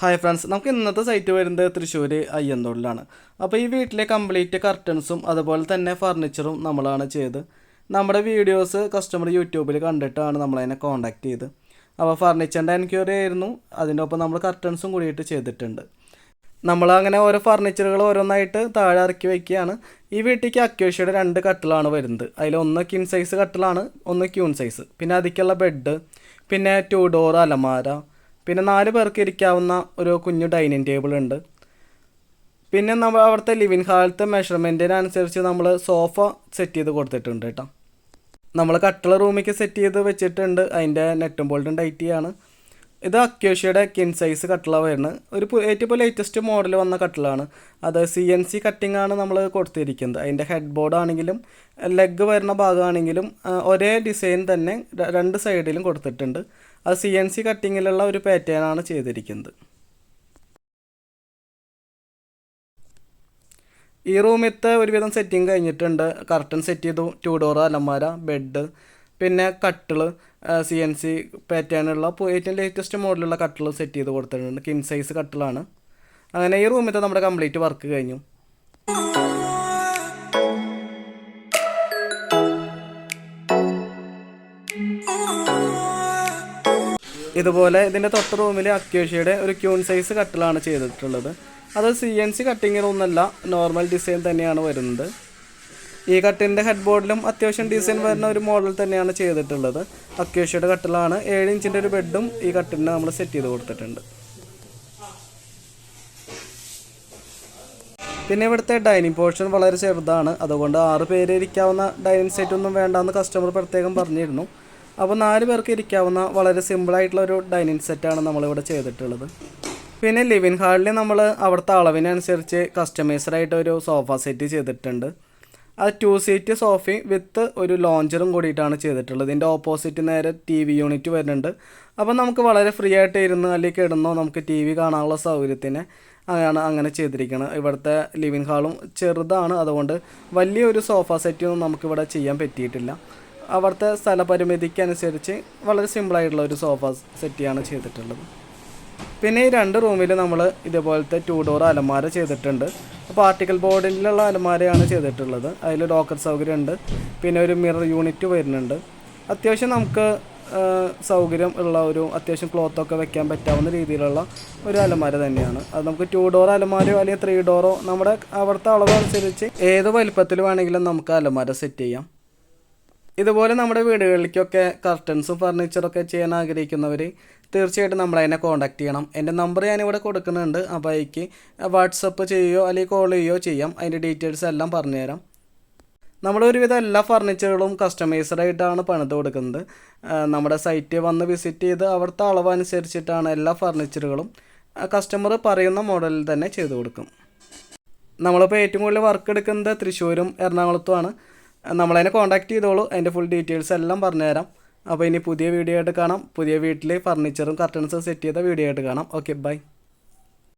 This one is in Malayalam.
ഹായ് ഫ്രണ്ട്സ് നമുക്ക് ഇന്നത്തെ സൈറ്റ് വരുന്നത് തൃശ്ശൂർ അയ്യന്തോളിലാണ് അപ്പോൾ ഈ വീട്ടിലെ കംപ്ലീറ്റ് കർട്ടൻസും അതുപോലെ തന്നെ ഫർണിച്ചറും നമ്മളാണ് ചെയ്ത്. നമ്മുടെ വീഡിയോസ് കസ്റ്റമർ യൂട്യൂബിൽ കണ്ടിട്ടാണ് നമ്മളതിനെ കോൺടാക്ട് ചെയ്ത്. അപ്പോൾ ഫർണിച്ചറിന്റെ എൻക്വയറി ആയിരുന്നു. അതിന്റെ ഒപ്പം നമ്മൾ കർട്ടൻസും കൂടിയിട്ട് ചെയ്തിട്ടുണ്ട്. നമ്മൾ അങ്ങനെ ഓരോ ഫർണിച്ചറുകൾ ഓരോന്നായിട്ട് താഴെ ഇറക്കി വയ്ക്കുകയാണ് ഈ വീട്ടിലേക്ക് അക്യോഷയുടെ രണ്ട് കട്ടിലാണ് വരുന്നത്. അതിൽ ഒന്ന് സൈസ് കട്ടിലാണ് ഒന്ന് ക്യൂൺ സൈസ് പിന്നെ അതിക്കുള്ള ബെഡ് പിന്നെ ടു ഡോർ അലമാര പിന്നെ നാല് പേർക്ക് ഇരിക്കാവുന്ന ഒരു കുഞ്ഞു ഡൈനിങ് ടേബിൾ ഉണ്ട്. പിന്നെ നമ്മൾ അവിടുത്തെ ലിവിങ് ഹാളിലത്തെ മെഷർമെന്റിനനുസരിച്ച് നമ്മൾ സോഫ സെറ്റ് ചെയ്ത് കൊടുത്തിട്ടുണ്ട് കേട്ടോ. നമ്മൾ കട്ടിള റൂമിലേക്ക് സെറ്റ് ചെയ്ത് വെച്ചിട്ടുണ്ട്. അതിന്റെ നെറ്റും ബോൾട്ടും ടൈറ്റ് ചെയ്യാണ് ഇത് അക്യോഷ്യയുടെ കിൻ സൈസ് കട്ടിള വരുന്നത് ഒരു ഏറ്റവും ലേറ്റസ്റ്റ് മോഡൽ വന്ന കട്ടിളാണ്. അത് സി എൻ സി കട്ടിംഗ് ആണ് നമ്മൾ കൊടുത്തിരിക്കുന്നത്. അതിന്റെ ഹെഡ് ബോർഡ് ആണെങ്കിലും ലെഗ് വരുന്ന ഭാഗമാണെങ്കിലും ഒരേ ഡിസൈൻ തന്നെ രണ്ട് സൈഡിലും കൊടുത്തിട്ടുണ്ട്. അത് സി എൻ സി കട്ടിങ്ങിലുള്ള ഒരു പാറ്റേൺ ആണ് ചെയ്തിരിക്കുന്നത്. ഈ റൂമിലത്തെ ഒരുവിധം സെറ്റിങ് കഴിഞ്ഞിട്ടുണ്ട്. കർട്ടൻ സെറ്റ് ചെയ്തു. ടു ഡോർ അലമാര ബെഡ് പിന്നെ കട്ടിൾ സി എൻ സി പാറ്റേണുള്ള ഏറ്റവും ലേറ്റസ്റ്റ് മോഡലുള്ള കട്ടിൾ സെറ്റ് ചെയ്ത് കൊടുത്തിട്ടുണ്ട്. കിൻ സൈസ് കട്ടിളാണ് അങ്ങനെ ഈ റൂമിലത്തെ നമ്മുടെ കംപ്ലീറ്റ് വർക്ക് കഴിഞ്ഞു. ഇതുപോലെ ഇതിന്റെ തൊട്ട് റൂമിൽ അക്യോഷ്യയുടെ ഒരു ക്യൂൺ സൈസ് കട്ടിലാണ് ചെയ്തിട്ടുള്ളത്. അത് സി എൻ സി കട്ടിങ്ങിനൊന്നല്ല നോർമൽ ഡിസൈൻ തന്നെയാണ് വരുന്നത്. ഈ കട്ടിന്റെ ഹെഡ് ബോർഡിലും അത്യാവശ്യം ഡിസൈൻ വരുന്ന ഒരു മോഡൽ തന്നെയാണ് ചെയ്തിട്ടുള്ളത്. അക്യോഷ്യയുടെ കട്ടിലാണ് ഏഴ് ഇഞ്ചിന്റെ ഒരു ബെഡും ഈ കട്ടിന് നമ്മൾ സെറ്റ് ചെയ്ത് കൊടുത്തിട്ടുണ്ട്. പിന്നെ ഇവിടുത്തെ ഡൈനിങ് പോർഷൻ വളരെ ചെറുതാണ്. അതുകൊണ്ട് ആറ് പേര് ഇരിക്കാവുന്ന ഡൈനിങ് സെറ്റ് ഒന്നും വേണ്ടാന്ന് കസ്റ്റമർ പ്രത്യേകം പറഞ്ഞിരുന്നു. അപ്പോൾ നാല് പേർക്ക് ഇരിക്കാവുന്ന വളരെ സിമ്പിളായിട്ടുള്ള ഒരു ഡൈനിങ് സെറ്റാണ് നമ്മളിവിടെ ചെയ്തിട്ടുള്ളത്. പിന്നെ ലിവിൻ ഹാളിൽ നമ്മൾ അവിടുത്തെ അളവിനനുസരിച്ച് കസ്റ്റമൈസ്ഡായിട്ട് ഒരു സോഫ സെറ്റ് ചെയ്തിട്ടുണ്ട്. അത് ടു സീറ്റ് സോഫയും വിത്ത് ഒരു ലോഞ്ചറും കൂടിയിട്ടാണ് ചെയ്തിട്ടുള്ളത്. ഇതിന്റെ ഓപ്പോസിറ്റ് നേരെ ടി വി യൂണിറ്റ് വരുന്നുണ്ട്. അപ്പോൾ നമുക്ക് വളരെ ഫ്രീ ആയിട്ട് ഇരുന്ന് അല്ലെങ്കിൽ കിടന്നോ നമുക്ക് ടി വി കാണാനുള്ള സൗകര്യത്തിന് അങ്ങനെയാണ് അങ്ങനെ ചെയ്തിരിക്കുന്നത്. ഇവിടുത്തെ ലിവിങ് ഹാളും ചെറുതാണ്. അതുകൊണ്ട് വലിയൊരു സോഫ സെറ്റൊന്നും നമുക്കിവിടെ ചെയ്യാൻ പറ്റിയിട്ടില്ല. അവിടുത്തെ സ്ഥലപരിമിതിക്കനുസരിച്ച് വളരെ സിമ്പിളായിട്ടുള്ള ഒരു സോഫ സെറ്റിയാണ് ചെയ്തിട്ടുള്ളത്. പിന്നെ ഈ രണ്ട് റൂമിൽ നമ്മൾ ഇതേപോലത്തെ ടു ഡോർ അലമാര ചെയ്തിട്ടുണ്ട്. അപ്പോൾ ആർട്ടിക്കൽ ബോർഡിലുള്ള അലമാരയാണ് ചെയ്തിട്ടുള്ളത്. അതിൽ ലോക്കർ സൗകര്യം ഉണ്ട് പിന്നെ ഒരു മിറർ യൂണിറ്റ് വരുന്നുണ്ട്. അത്യാവശ്യം നമുക്ക് സൗകര്യം ഉള്ള ഒരു അത്യാവശ്യം ക്ലോത്തൊക്കെ വെക്കാൻ പറ്റാവുന്ന രീതിയിലുള്ള ഒരു അലമാര തന്നെയാണ്. അത് നമുക്ക് ടു ഡോർ അലമാരയോ അല്ലെങ്കിൽ ത്രീ ഡോറോ നമ്മുടെ അവിടുത്തെ അളവ് അനുസരിച്ച് ഏത് വലിപ്പത്തിൽ വേണമെങ്കിലും നമുക്ക് അലമാര സെറ്റ് ചെയ്യാം. ഇതുപോലെ നമ്മുടെ വീടുകളിലേക്കൊക്കെ കർട്ടൻസും ഫർണിച്ചറൊക്കെ ചെയ്യാൻ ആഗ്രഹിക്കുന്നവർ തീർച്ചയായിട്ടും നമ്മളതിനെ കോൺടാക്ട് ചെയ്യണം. എന്റെ നമ്പർ ഞാനിവിടെ കൊടുക്കുന്നുണ്ട്. അപ്പോൾ അതിക്ക് വാട്സപ്പ് ചെയ്യുകയോ അല്ലെങ്കിൽ കോൾ ചെയ്യുകയോ ചെയ്യാം. അതിന്റെ ഡീറ്റെയിൽസ് എല്ലാം പറഞ്ഞുതരാം. നമ്മൾ ഒരുവിധം എല്ലാ ഫർണിച്ചറുകളും കസ്റ്റമൈസ്ഡ് ആയിട്ടാണ് പണിത് കൊടുക്കുന്നത്. നമ്മുടെ സൈറ്റ് വന്ന് വിസിറ്റ് ചെയ്ത് അവിടുത്തെ അളവ് അനുസരിച്ചിട്ടാണ് എല്ലാ ഫർണിച്ചറുകളും കസ്റ്റമർ പറയുന്ന മോഡലിൽ തന്നെ ചെയ്തു കൊടുക്കും. നമ്മളിപ്പോൾ ഏറ്റവും കൂടുതൽ വർക്ക് എടുക്കുന്നത് തൃശ്ശൂരും എറണാകുളത്തുമാണ് നമ്മളതിനെ കോൺടാക്ട് ചെയ്തോളൂ. അതിന്റെ ഫുൾ ഡീറ്റെയിൽസ് എല്ലാം പറഞ്ഞുതരാം. അപ്പോൾ ഇനി പുതിയ വീഡിയോ ആയിട്ട് കാണാം. പുതിയ വീട്ടിൽ ഫർണിച്ചറും കർട്ടൻസും സെറ്റ് ചെയ്ത വീഡിയോ ആയിട്ട് കാണാം. Okay bye